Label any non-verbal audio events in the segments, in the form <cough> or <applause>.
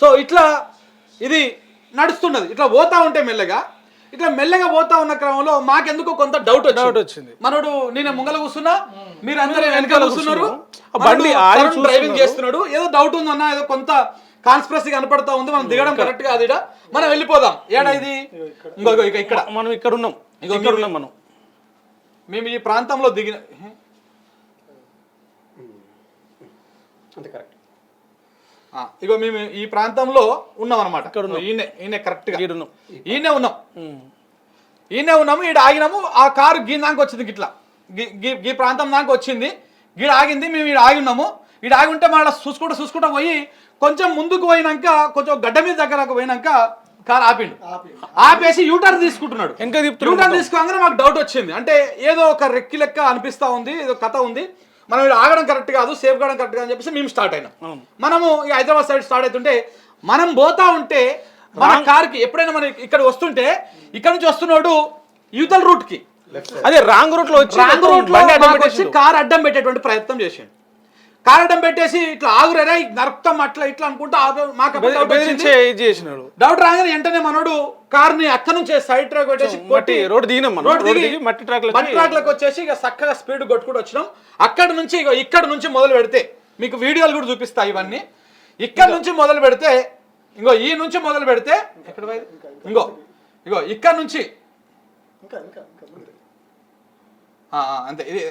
So ఇట్లా ఇది నడుస్తున్నది. ఇట్లా పోతా ఉంటే మెల్లగా ఇట్లా మెల్లగా పోతా ఉన్న క్రమంలో మాకెందుకో కొంత డౌట్ డౌట్ వచ్చింది. మనోడు నేను ముంగల కూర్చున్నా మీరు అందరూ వెనకాల కూర్చున్నారు. ఆ బండి డ్రైవింగ్. చేస్తున్నాడు. ఏదో డౌట్ ఉందన్న ఏదో కొంత కాన్స్పిరసీ కనపడతా ఉంది. మనం దిగడం కరెక్ట్ కాదు ఇడ మనం వెళ్ళిపోదాం. ఏడా ఇది? ఇక్కడ. మనం ఇక్కడ ఉన్నాం. ఇగో ఇక్కడ ఉన్నాం మనం. మేము ఈ ప్రాంతంలో దిగిన అంతే కరెక్ట్. ఇగో మేము ఈ ప్రాంతంలో ఉన్నాం. అనమాట. ఈయన ఈయన కరెక్ట్గా. ఉన్నాం ఈయనే ఉన్నాం. ఈయనే ఉన్నాము ఈడ ఆగినాము ఆ కారు గీ దాకా వచ్చింది గిట్లా. గీ ప్రాంతం దాకా వచ్చింది. గీడ ఆగింది మేము ఈడ ఆగి ఉన్నాము. ఈడ ఆగి ఉంటే మళ్ళీ చూసుకుంటూ చూసుకుంటూ పోయి కొంచెం ముందుకు పోయినాక కొంచెం గడ్డ మీద దగ్గరకు పోయినాక కారు ఆపిండు. ఆపేసి యూటర్న్ తీసుకుంటున్నాడు. యూటర్న్ తీసుకోగానే మాకు డౌట్ వచ్చింది. అంటే ఏదో ఒక రెక్కి లెక్క అనిపిస్తా ఉంది ఏదో కథ ఉంది. మనం ఈడ ఆగడం కరెక్ట్ కాదు సేఫ్ కావడం కరెక్ట్ కాదు అని చెప్పేసి మేము స్టార్ట్ అయినాం. మనము ఈ హైదరాబాద్ సైడ్ స్టార్ట్ అవుతుంటే మనం పోతా ఉంటే మన కార్కి ఎప్పుడైనా మనం ఇక్కడ వస్తుంటే ఇక్కడ నుంచి వస్తున్నాడు యువతల రూట్కి అదే రాంగ్ రూట్లో వచ్చి రాంగ్ రూట్లో. కార్ అడ్డం పెట్టేటువంటి ప్రయత్నం చేసిండు కార్ అడ్డం పెట్టేసి ఇట్లా ఆగురేరా నరక్తం అట్లా ఇట్లా అనుకుంటా మాకు చేసినాడు. డౌట్ రాగానే వెంటనే మనోడు కార్ని అక్కడ నుంచి సైడ్ ట్రాక్ పెట్టేసి మట్టి రోడ్ దిగినాం రోడ్ దిగి మట్టి ట్రాక్ మట్టి ట్రాక్లకు వచ్చేసి ఇక చక్కగా స్పీడ్ కొట్టుకుంటూ వచ్చినాం. అక్కడ నుంచి ఇగో ఇక్కడ నుంచి మొదలు పెడితే మీకు వీడియోలు కూడా చూపిస్తా ఇవన్నీ. ఇక్కడ నుంచి మొదలు పెడితే ఇంకో ఈ నుంచి మొదలు పెడితే? ఇంకో ఇగో ఇక్కడ నుంచి. ఇంకా ఇంకా ఇంకా అంతే. ఇది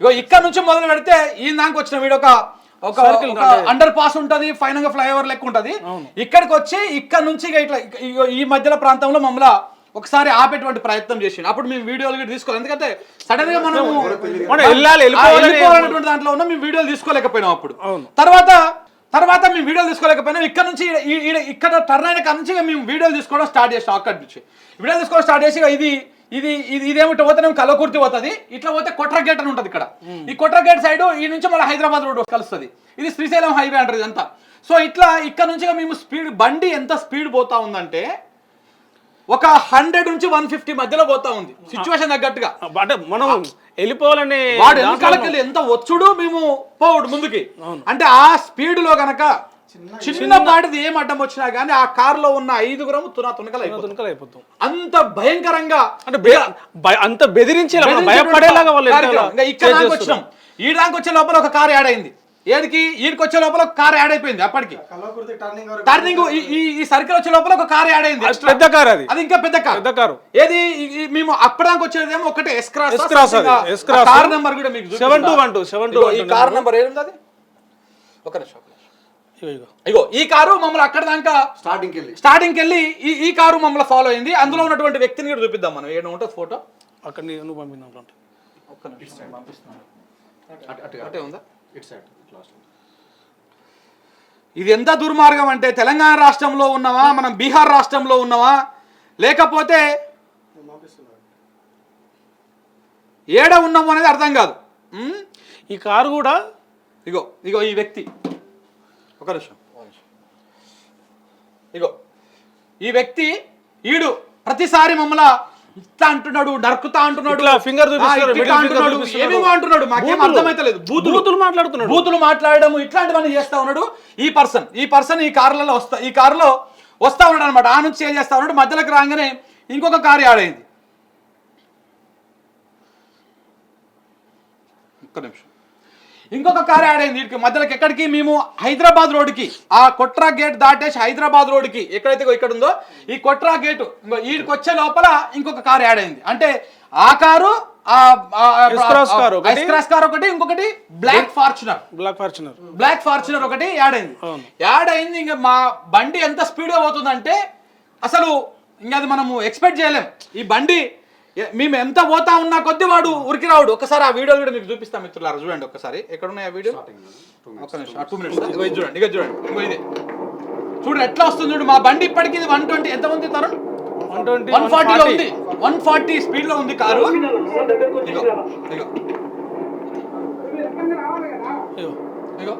ఇగో ఇక్కడ నుంచి మొదలు పెడితే ఈ దానికి వచ్చిన వీడు ఒక అండర్ పాస్ ఉంటది. ఫైన్గా ఫ్లైఓవర్ లెక్క ఉంటది. ఇక్కడికి వచ్చి ఇక్కడ నుంచి ఇట్లా ఈ మధ్యలో ప్రాంతంలో మమ్మల్ని ఒకసారి ఆపేటువంటి ప్రయత్నం చేసిండు. అప్పుడు మేము వీడియోలు కూడా తీసుకోవాలి ఎందుకంటే సడన్గా మనము వెళ్ళిపోవాలనేటువంటి దాంట్లో ఉన్న మేము వీడియోలు తీసుకోలేకపోయినాం అప్పుడు. అవును. తర్వాత తర్వాత మేము వీడియోలు తీసుకోలేకపోయినాం. ఇక్కడ నుంచి ఇక్కడ టర్న్ అయిన కాడ నుంచి మేము వీడియోలు తీసుకోవడం స్టార్ట్ చేసాం అక్కడి నుంచి. వీడియోలు తీసుకోవడం స్టార్ట్ చేసి ఇది ఇది ఇది ఇదేమిటో పోతే కలకుర్తి పోతుంది. ఇట్లా పోతే కొట్ర గేట్ అని ఉంటుంది ఇక్కడ. ఈ కొట్ర గేట్ సైడ్ ఈ నుంచి మళ్ళీ హైదరాబాద్ రోడ్ కలుస్తుంది. ఇది శ్రీశైలం హైవే అంటారు ఇదంతా. సో ఇట్లా ఇక్కడ నుంచి మేము స్పీడ్ బండి ఎంత స్పీడ్ పోతా ఉందంటే ఒక హండ్రెడ్ నుంచి వన్ ఫిఫ్టీ మధ్యలో పోతా ఉంది. సిచ్యువేషన్ తగ్గట్టుగా. అంటే మనం వెళ్ళిపోవాలని వాడు వెనకాలకి ఎంత వచ్చుడు మేము పోవుడు ముందుకి. అంటే ఆ స్పీడ్లో గనక చిన్న పాటిది ఏం అడ్డం వచ్చినా గానీ ఆ కార్లో ఉన్న ఐదుగురం తునా తునకలు అయిపోతుంది తునకలు అయిపోతాం. అంత భయంకరంగా అంటే అంత బెదిరించి భయపడేలాగా వాళ్ళు ఇక్కడ. వచ్చినాం. ఈ దాకా వచ్చే లోపల ఒక కార్ యాడ్ అయింది. ఏడికి? ఈడికి వచ్చే లోపల ఒక కార్ యాడ్ అయిపోయింది అప్పటికి. టర్నింగ్ వరకు టర్నింగ్ ఈ సర్కిల్ వచ్చే లోపల ఒక కార్ యాడ్ అయింది. పెద్ద కార్ అది. అది ఇంకా పెద్ద కార్. పెద్ద కారు. ఏది? మేము అప్పటిదాకా వచ్చేదేమో ఒకటే. ఎస్ క్రాస్ ఎస్ క్రాస్ అది, ఎస్ క్రాస్. కార్ నెంబర్ కూడా మీకు seven two one two seven two ఈ కార్ నెంబర్ ఏది అది? ఒక నిమిషం ఒక నిమిషం. ఇగో ఈ కారు మమ్మల్ని అక్కడ దాకా స్టార్టింగ్ వెళ్ళి స్టార్టింగ్ వెళ్ళి ఈ ఈ కారు మమ్మల్ని ఫాలో అయింది. అందులో ఉన్నటువంటి వ్యక్తిని కూడా చూపిద్దాం మనం. ఏడు ఉంటుంది ఫోటో? అక్కడ నువ్వు పంపిందాం అంటే ఒక్క నిమిషం. పంపిస్తున్నాను అటు అటు అటే ఉందా? ఇటు సైడ్ లాస్ట్ ఇది ఎంత దుర్మార్గం అంటే తెలంగాణ రాష్ట్రంలో ఉన్నావా? మనం బీహార్ రాష్ట్రంలో ఉన్నావా? లేకపోతే ఏడ ఉన్నాము అనేది అర్థం కాదు? ఈ కారు కూడా ఇగో ఇగో ఈ వ్యక్తి. ఒక నిమిషం. ఇగో ఈ వ్యక్తి ఈడు ప్రతిసారి మమ్మల్ని ఇట్లా అంటున్నాడు నరుకుతా అంటున్నాడు finger అంటున్నాడు. ఏమేమో అంటున్నాడు మాకేం. అర్థమైతలేదు. బూతులు. మాట్లాడుతున్నాడు బూతులు మాట్లాడడం ఇట్లాంటివన్నీ చేస్తా ఉన్నాడు ఈ పర్సన్. ఈ పర్సన్ ఈ కార్లలో వస్తా ఈ కారులో వస్తా ఉన్నాడు అనమాట ఆ నుంచి ఏం చేస్తా ఉన్నాడు మధ్యలోకి రాగానే ఇంకొక కారు యాడ్ అయింది ఒక్క నిమిషం. ఇంకొక కారు యాడ్ అయింది వీటికి మధ్యలోకి ఎక్కడికి? మేము హైదరాబాద్ రోడ్డుకి. ఆ కొట్రా గేట్ దాటేసి హైదరాబాద్ రోడ్డుకి. ఎక్కడైతే ఇక్కడ ఉందో ఈ కొట్రా గేట్ వీడికి వచ్చే లోపల ఇంకొక కారు యాడ్ అయింది అంటే ఆ కారు ఒకటి. ఎక్స్క్రాస్ కార్ ఒకటి ఇంకొకటి black Fortuner. Black Fortuner. Black Fortuner ఒకటి యాడ్ అయింది. యాడ్ అయింది ఇంకా మా బండి ఎంత స్పీడ్గా పోతుందంటే అసలు ఇంకా అది మనము ఎక్స్పెక్ట్ చేయలేం. ఈ బండి మేము ఎంత పోతా ఉన్నా కొద్ది వాడు ఉరికి రావుడు. ఒకసారి ఆ వీడియో కూడా మీకు చూపిస్తాం మిత్రులారా. చూడండి ఒకసారి. ఎక్కడ ఉన్నాయి ఆ వీడియో? ఒక్క నిమిషం టూ మినిట్స్ ఇది చూడండి ఇక చూడండి ఇది. చూడు ఎట్లా వస్తుంది చూడు. మా బండి ఇప్పటికి ఇది వన్ ట్వంటీ ఎంత ఉంది తరుణ్? వన్ ట్వంటీ వన్ ఫార్టీలో ఉంది. వన్ ఫార్టీ స్పీడ్లో ఉంది కారు. ఇగో ఇగో ఇగో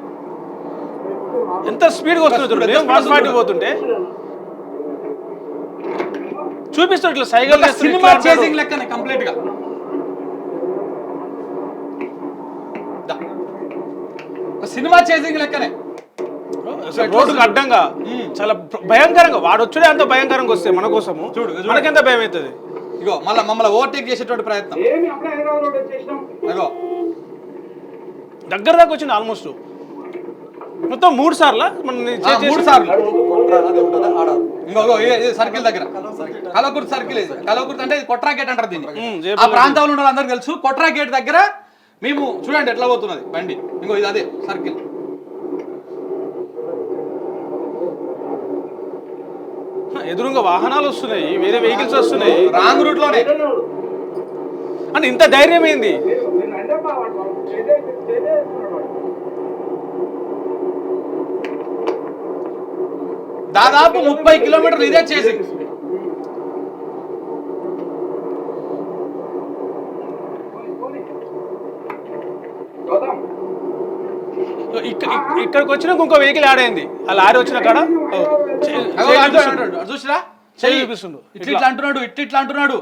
ఎంత స్పీడ్గా వస్తుంది చూడండి వన్ ఫార్టీ పోతుంటే. చూపిస్తాడు ఇట్లా సైకిల్ ఒక సినిమా చేసింగ్ లెక్కనే కంప్లీట్గా సినిమా చేసింగ్ లెక్కనే. రోడ్డుకు అడ్డంగా చాలా భయంకరంగా వాడు వచ్చుడే అంత భయంకరంగా వస్తే మన కోసము. చూడు, చూడు. మనకెంత భయం అవుతుంది? ఇగో మళ్ళీ మమ్మల్ని ఓవర్టేక్ చేసేటువంటి ప్రయత్నం. ఇగో. దగ్గర దాకా వచ్చింది ఆల్మోస్ట్. మొత్తం మూడు సార్లా? మూడు సార్లు. ఇంకో సర్కిల్ దగ్గర? కలవకుర్తి సర్కిల్ ఇది కలవకుర్తి అంటే ఇది కొట్రా గేట్ అంటారు దీన్ని. ఆ ప్రాంతంలో ఉన్న వాళ్ళందరికీ తెలుసు. కొట్రా గేట్ దగ్గర మేము చూడండి ఎట్లా పోతున్నది. బండి. ఇంకో ఇది అదే సర్కిల్. ఎదురుగా వాహనాలు వస్తున్నాయి. వేరే వెహికల్స్ వస్తున్నాయి. రాంగ్ రూట్లోనే అంటే ఇంత ధైర్యం ఏంది దాదాపు ముప్పై కిలోమీటర్లు ఇదే చేసి. ఇక్క- ఇక్- ఇక్కడికి వచ్చినాక ఇంకో వెహికల్ యాడ్ అయింది. ఆ లారీ వచ్చిన కాడ. చూసిరా? చెయ్యి చూపిస్తుండు. ఇట్లా ఇట్లా. అంటున్నాడు ఇట్లా ఇట్లా అంటున్నాడు.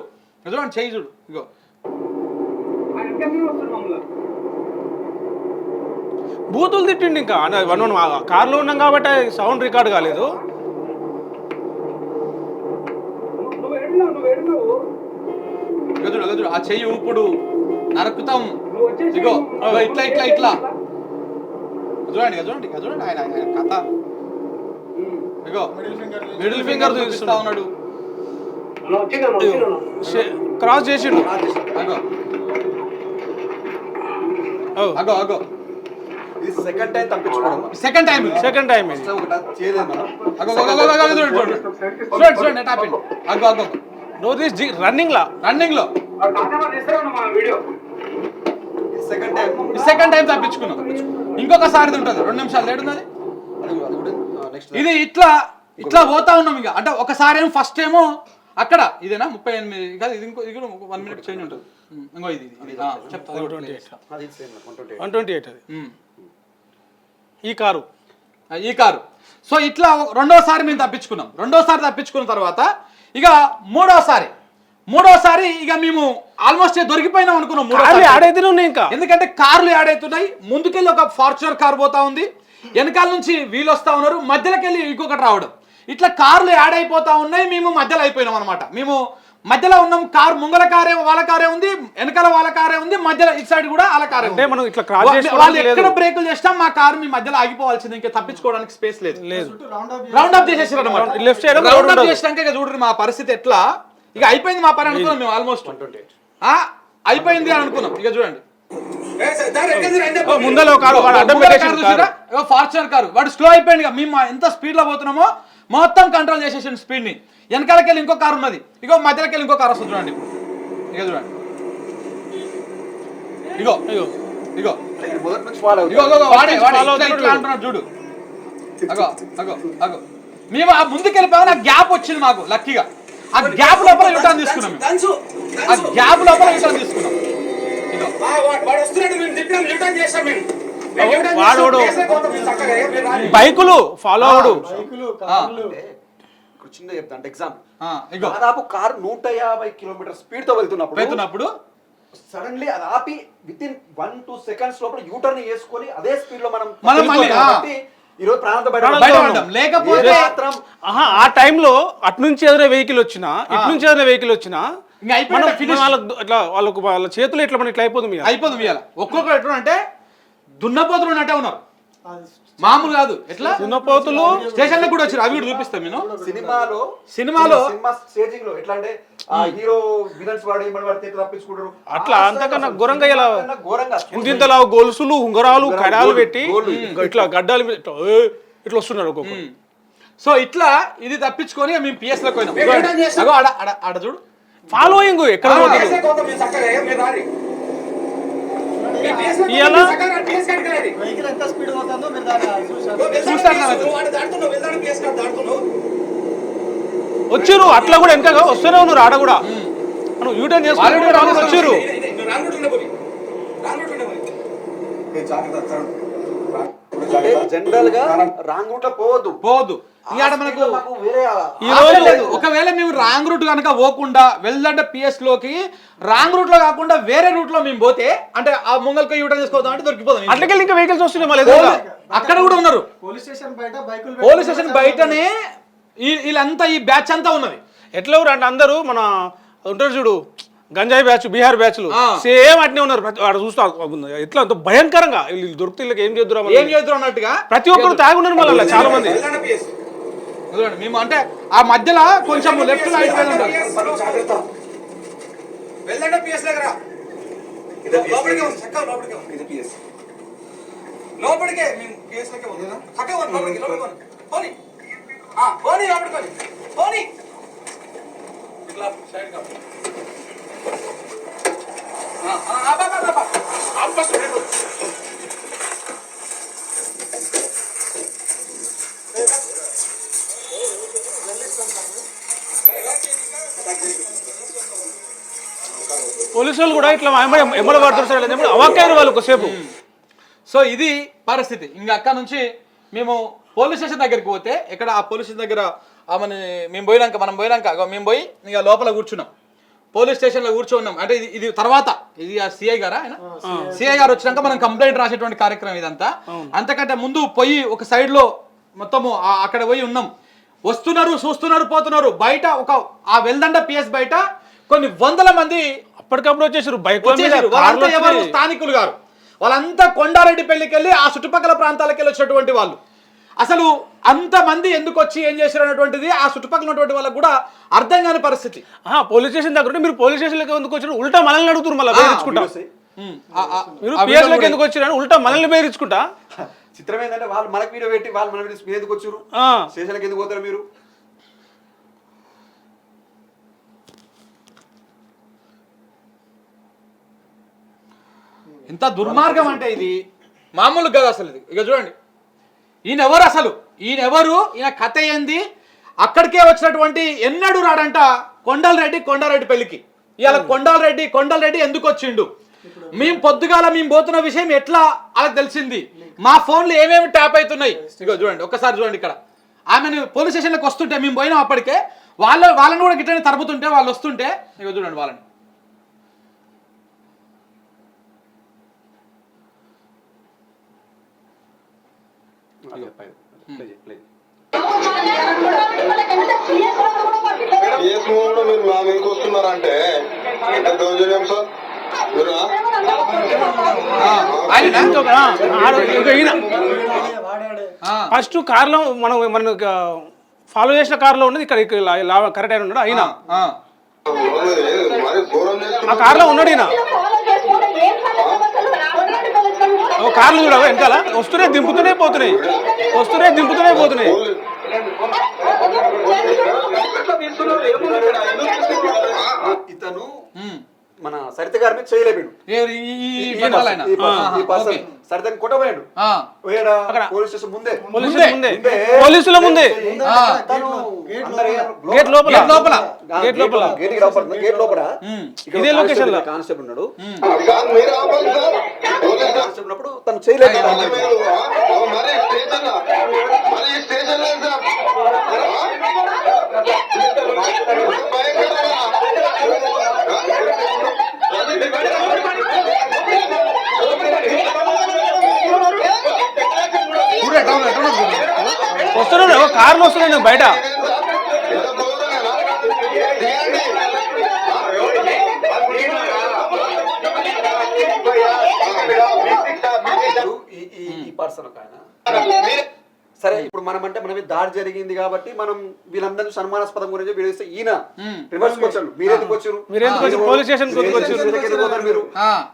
చూడండి చెయ్యి చూడు. ఇగో. బూతులు తిట్టిండి ఇంకా. మనం ఆ కార్లో ఉన్నాం కాబట్టి సౌండ్ రికార్డ్ కాలేదు. ఇగో చూడు ఆ చెయ్యి ఊపుడు. నరుకుతాం. ఇగో ఇగో ఇట్లా ఇట్లా ఇట్లా. చూడండి చూడండి చూడండి ఆయన ఆయన కథ. ఇగో మిడిల్ ఫింగర్ చూపిస్తా ఉన్నాడు. క్రాస్ చేసిండు అగో. ఓ, అగో అగో. ఇది సెకండ్ టైం తప్పించుకోవడం. సెకండ్ టైం సెకండ్ టైం ఇది. ఒకటి చేయలేదు మనం. అగో అగో అగో అగో అగో చూడండి చూడండి చూడండి చూడండి ఎట్ హ్యాపెండ్ అగో అగో. నో దిస్ రన్నింగ్ లా? రన్నింగ్లో. సెకండ్ టైం సెకండ్ టైం తప్పించుకున్నాం. ఇంకొకసారి ఉంటుంది. రెండు నిమిషాలు నెక్స్ట్ ఇది ఇట్లా ఇట్లా పోతా ఉన్నాం ఇక. అంటే ఒకసారి ఏమో ఫస్ట్ ఏమో అక్కడ ఇదేనా? ముప్పై ఎనిమిది కాదు ఇది ఇంకో ఇది వన్ మినిట్ చేంజ్ ఉంటుంది. ఉమ్, ఇంకో ఇది ఇది, ఇది. ఆ, చెప్తా one twenty one twenty eight అది ఈ కారు. ఈ కారు. సో ఇట్లా రెండోసారి మేము తప్పించుకున్నాం. రెండోసారి తప్పించుకున్న తర్వాత ఇక మూడోసారి మూడోసారి ఇక మేము ఆల్మోస్ట్ దొరికిపోయినాం అనుకున్నాం మూడోసారి. ఆడైతేనే ఉన్నాయి ఇంకా. ఎందుకంటే కార్లు యాడ్ అవుతున్నాయి ముందుకెళ్ళి ఒక ఫార్చునర్ కార్ పోతా ఉంది. వెనకాల నుంచి వీళ్ళు వస్తా ఉన్నారు. మధ్యలోకి వెళ్ళి ఇంకొకటి రావడం. ఇట్లా కార్లు యాడ్ అయిపోతా ఉన్నాయి. మేము మధ్యలో అయిపోయినాం అనమాట మేము మధ్యలో ఉన్నాం కార్ ముంగల కారే వాళ్ళ కారే ఉంది వెనకాల వాళ్ళ కారే ఉంది మధ్యలో ఇటు సైడ్ కూడా వాళ్ళ కారే ఉంది. అంటే మనం ఇట్లా క్రాస్ వాళ్ళు ఎక్కడ బ్రేకులు చేసినా మా కారు మీ మధ్యలో ఆగిపోవాల్సింది ఇంకా తప్పించుకోవడానికి స్పేస్ లేదు. లేదు. రౌండ్ అప్ చేసేసారు అనమాట ఒక road రౌండ్ అప్. చేసినాక ఇక చూడండి మా పరిస్థితి ఎట్లా. ఇక అయిపోయింది మా పని అనుకున్నాం మేము ఆల్మోస్ట్ అయిపోయింది అని అనుకున్నాం. ఇక చూడండి. కారు. ఫార్చునర్ కారు వాడు స్లో అయిపోయింది మేము ఎంత స్పీడ్లో పోతున్నామో మొత్తం కంట్రోల్ చేసేసాడు స్పీడ్ని. వెనకాలకి వెళ్ళి ఇంకో కారు ఉన్నది. ఇగో మధ్యలోకి వెళ్ళి ఇంకో కారు వస్తుంది చూడండి. ఇక చూడండి. ఇగో ఇగో ఇగో. అంటున్నాడు చూడు. అగో అగో అగో. మేము ఆ ముందుకు వెళ్ళిపోయాము నాకు గ్యాప్ వచ్చింది మాకు లక్కీగా. ఆ గ్యాప్ లోపల యూటర్న్ తీసుకున్నాం ఆ గ్యాప్ లోపల యూటర్న్ తీసుకున్నాం. వాడు. బైకులు ఫాలో అవడు ఇక్కడ చిన్న చెప్తా. అంటే ఎగ్జాంపుల్ దాదాపు కారు నూట యాభై కిలోమీటర్ స్పీడ్తో వెళ్తున్నప్పుడు వెళ్తున్నప్పుడు సడన్లీ అది ఆపి within one two seconds లోపల యూటర్న్ వేసుకొని అదే స్పీడ్లో మనం మనం మళ్ళీ, వెళ్ళిపోతాం కాబట్టి ఈ రోజు ప్రాణంతో బయట. లేకపోతే ఏ మాత్రం ఆహా ఆ టైంలో అటు నుంచి ఎదురే వెహికల్ వచ్చినా ఇటు నుంచి ఎదురే వెహికల్ వచ్చినా మనం. వాళ్ళకు ఇట్లా వాళ్ళకు వాళ్ళ చేతులు ఇట్లా మన ఇట్లా అయిపోతుంది. అయిపోతుంది ఇవాళ ఒక్కొక్కరు ఎట్లా అంటే దున్నపోతులు ఉన్నట్టే ఉన్నారు. మామూలు కాదు ఎట్లా దున్నపోతులు స్టేషన్లో కూడా వచ్చారు అవి కూడా చూపిస్తాం నేను సినిమాలో సినిమాలో సినిమా స్టేజింగ్లో ఎట్లా అంటే ఆ హీరో విలన్స్ వాడు ఏమని వాడితే తప్పించుకుంటారు అట్లా అంతకన్నా ఘోరంగా ఇలా- ఘోరంగా గొలుసులు ఉంగరాలు కడాలు పెట్టి ఇట్లా గడ్డాల మీద ఇట్లా, వస్తున్నారు ఒక్కొక్కరు సో ఇట్లా ఇది తప్పించుకొని మేము పిఎస్ పోయినాం ఆడ చూడు ఫాలోయింగ్ ఎక్కడ కేసే. వెహికల్ ఎంత స్పీడ్ పోతుందో మీరు దాన్ని చూసారు నువ్వు వెళ్తాడు చూస్తాను PS, కదా. నువ్వు. వచ్చారు అట్లా కూడా వెనక వస్తూనే ఉన్నారు ఆడ కూడా. మనం యూటర్న్ వాళ్ళు వచ్చారు. అంటే జనరల్గా రాంగ్ రూట్లో పోవద్దు. మనకు ఈ రోజు- లేదు. ఒకవేళ మేము రాంగ్ రూట్ కనుక పోకుండా వెళ్ళంటే పిఎస్లోకి రాంగ్ రూట్లో కాకుండా వేరే రూట్లో మేము పోతే అంటే ఆ ముంగల్కి యూటర్న్ చేసుకోవద్దాం అంటే దొరికిపోతాం అట్లకెళ్ళి ఇంకా వెహికల్స్ వస్తున్నాయి మళ్ళీ. అక్కడ కూడా ఉన్నారు. పోలీస్ స్టేషన్ బయట బైకులు పోలీస్ స్టేషన్ బయటనే వీళ్ళంతా ఈ బ్యాచ్ అంతా ఉన్నది. ఎట్లా అంటే అందరూ మన ఉంటారు చూడు. గంజాయి బ్యాచ్ బీహార్ బ్యాచ్లు. సేమ్ అట్నే ఉన్నారు. ప్రతి వాడు చూస్తా ఎట్లా అంత భయంకరంగా? వీళ్ళు దొరికితే వీళ్ళకి ఏం చేద్దురా మళ్ళీ? ఏం చేద్దరు అన్నట్టుగా? ప్రతి ఒక్కరు తాగి ఉన్నారు మళ్ళీ చాలా మంది. మేము అంటే ఆ మధ్యలో కొంచెం లెఫ్ట్ ఉంటుంది వెళ్ళండి పిఎస్ దగ్గర లోపలికే పిఎస్ ఉంది చక్కగా పోనీ. ఆ, పోనీ లోపలికి పోనీ. ఇట్లా సైడ్ పోలీసులు పోలీసు వాళ్ళు కూడా ఇట్లా ఎమ్మల పడుతున్నారు సార్ ఎమ్మడ వాళ్ళు ఒకసేపు సో ఇది పరిస్థితి. ఇంకా అక్కడ నుంచి మేము పోలీస్ స్టేషన్ దగ్గరికి పోతే ఇక్కడ ఆ పోలీస్ స్టేషన్ దగ్గర ఆమె మేము పోయినాక మనం పోయినాక మేము పోయి ఇక లోపల కూర్చున్నాం. పోలీస్ స్టేషన్లో కూర్చున్నాం అంటే ఇది ఇది తర్వాత. ఇది ఆ సిఐ గారా ఆయన? సిఐ గారు వచ్చినాక మనం కంప్లైంట్ రాసేటువంటి కార్యక్రమం ఇదంతా. అంతకంటే ముందు పోయి ఒక సైడ్లో మొత్తము అక్కడ పోయి ఉన్నాం. వస్తున్నారు చూస్తున్నారు పోతున్నారు. బయట ఒక ఆ వెల్దండ పిఎస్ బయట కొన్ని వందల మంది అప్పటికప్పుడు వచ్చేసారు. బైక్ ఎవరు? స్థానికులు గారు. వాళ్ళంతా కొండారెడ్డి పెళ్ళికి వెళ్ళి ఆ చుట్టుపక్కల ప్రాంతాలకు వెళ్ళి వచ్చినటువంటి వాళ్ళు. అసలు అంతమంది ఎందుకు వచ్చి ఏం చేశారు అనేటువంటిది ఆ చుట్టుపక్కల ఉన్నటువంటి వాళ్ళకు కూడా అర్థం కాని పరిస్థితి. పోలీస్ స్టేషన్ దగ్గర మీరు పోలీస్ స్టేషన్లోకి ఎందుకు వచ్చారు ఉల్టా మనల్ని అడుగుతారు మళ్ళీ బెదిరించుకుంటా. ఉమ్, ఆ- ఆ- మీరు ఆ పిఎస్ వీడియో లోకి ఎందుకు వచ్చారు ఉల్టా మనల్ని బెదిరించుకుంటా? <laughs> చిత్రం ఏంటంటే వాళ్ళు మనకు వీడియో పెట్టి వాళ్ళు మన మీరు ఎందుకు వచ్చారు ఆ. స్టేషన్కి ఎందుకు పోతారు మీరు? ఎంత దుర్మార్గం అంటే ఇది? మామూలు కదా అసలు ఇది. ఇక చూడండి. ఈయన ఎవరు అసలు? ఈయన ఎవరు ఈయన కథ ఏంది? అక్కడికే వచ్చినటువంటి ఎన్నడూ రాడంట కొండలరెడ్డి కొండారెడ్డి పెళ్ళికి ఇవాళ కొండలరెడ్డి కొండలరెడ్డి ఎందుకు వచ్చిండు? మేము పొద్దుగాల మేము పోతున్న విషయం ఎట్లా వాళ్ళకి తెలిసింది? మా ఫోన్లు ఏమేమి ట్యాప్ అవుతున్నాయి? ఇగో చూడండి ఒక్కసారి చూడండి ఇక్కడ. ఆమెను పోలీస్ స్టేషన్లోకి వస్తుంటే మేము పోయినాం అప్పటికే. వాళ్ళ వాళ్ళని కూడా గిట్లనే తరుపుతుంటే వాళ్ళు వస్తుంటే ఇగో చూడండి వాళ్ళని. మీరు మా మీదకి వస్తున్నారంటే. దౌర్జన్యం సార్? మీరు. ఫస్ట్ కార్లో మనం మనం ఫాలో చేసిన కార్లో ఉన్నది ఇక్కడ ఇక్కడ కరెక్ట్ అయిన ఉన్నాడు అయినా ఆ. కార్లో ఉన్నాడు ఈయన. ఓ కార్లు చూడ వెనకాల. వస్తూనే దింపుతూనే పోతున్నాయి. వస్తూనే దింపుతూనే పోతున్నాయి. ఇతను. మన సరిత గారి మీద ఈ- ఈ- సరితని కొట్టబోయాడు ఆ. పోయాడా అక్కడ. పోలీస్ స్టేషన్ ముందే పోలీసుల ముందే. ముందే పోలీసుల ముందే ఆ. తను గేట్ లోపల. గేట్ లోపల గేట్ లోపల. గేట్ లోపల. గేట్ ఇదే location లో. కానిస్టేబుల్ ఉన్నాడు కానిస్టేబుల్ ఉన్నప్పుడు తను చేయలేదు మీరు ఆ, ఓ మరి స్టేషన్ మరి ఈ స్టేషన్ లేదు సార్ ఆ? భయంకరంగా. చూడు ఎట్లా ఉన్నా, ఎట్లా ఉన్నా చూడు. వస్తున్నాడు కార్లు వస్తున్నాయి బయట. ఈ పర్సన్ ఒక ఆయన. సరే ఇప్పుడు మనం అంటే మన మీద దాడి జరిగింది కాబట్టి మనం వీళ్ళందరినీ సన్మానాస్పదం గురించి వీడిస్తే ఈయన. రివర్స్ వచ్చారు? మీరు ఎందుకు వచ్చారు.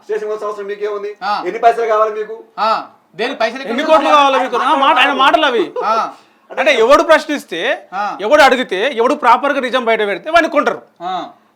స్టేషన్ అవసరం మీకేముంది? ఆ. ఎన్ని పైసలు కావాలి మీకు? ఆ. దేని పైసలు ఎన్ని కోట్లు కావాలి మీకు ఆ, మాట ఆయన మాటలు అవి. అంటే ఎవడు ప్రశ్నిస్తే. ఎవడు అడిగితే ఎవడు ప్రాపర్గా నిజం బయట పెడితే వాడిని కొంటారు.